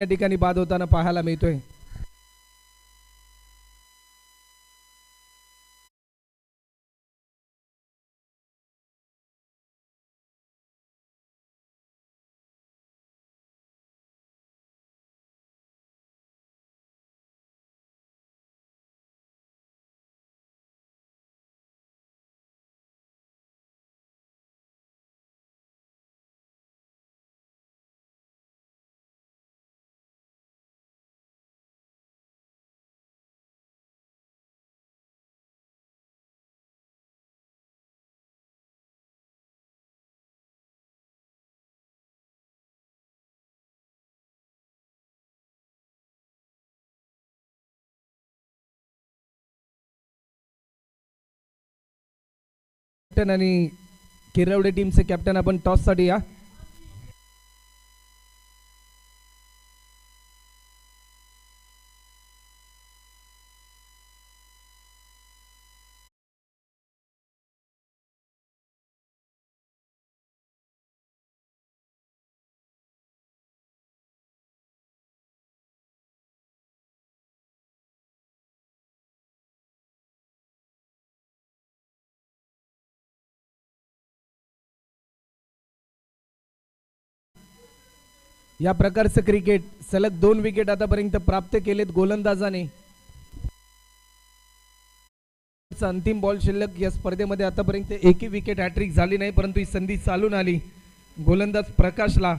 या ठिकाणी बाद होताना पाहायला मिळतोय. कॅप्टन आणि किरवडे टीमचे कॅप्टन आपण टॉससाठी या. या प्रकारचं क्रिकेट सलग दोन विकेट आतापर्यंत प्राप्त केलेत गोलंदाजाने. अंतिम बॉल शिल्लक या स्पर्धेमध्ये आतापर्यंत एकही विकेट हॅट्रिक झाली नाही परंतु ही संधी चालून आली. गोलंदाज प्रकाशला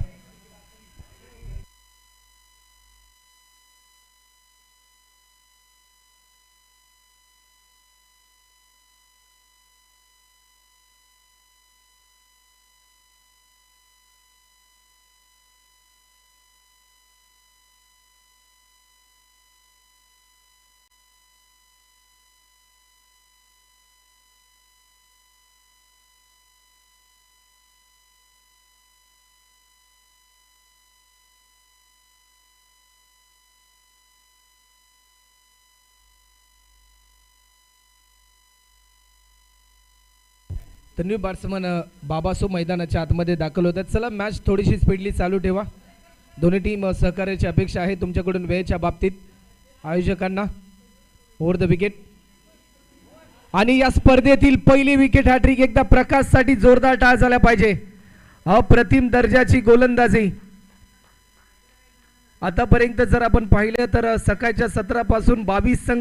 तन्वी बॅट्समन बाबासो मैदानाच्या आतमध्ये दाखल होतात. चला मॅच थोडीशी स्पीडली चालू ठेवा. दोन्ही टीम uh, सहकार्याची अपेक्षा आहे तुमच्याकडून वेळेच्या बाबतीत. आयोजकांना ओव्हर द विकेट आणि या स्पर्धेतील पहिली विकेट हॅट्रिक एकदा प्रकाशसाठी जोरदार टाळ झाला पाहिजे. अप्रतिम दर्जाची गोलंदाजी. आतापर्यंत जर आपण पाहिलं तर सकाळच्या सतरापासून बावीस संघ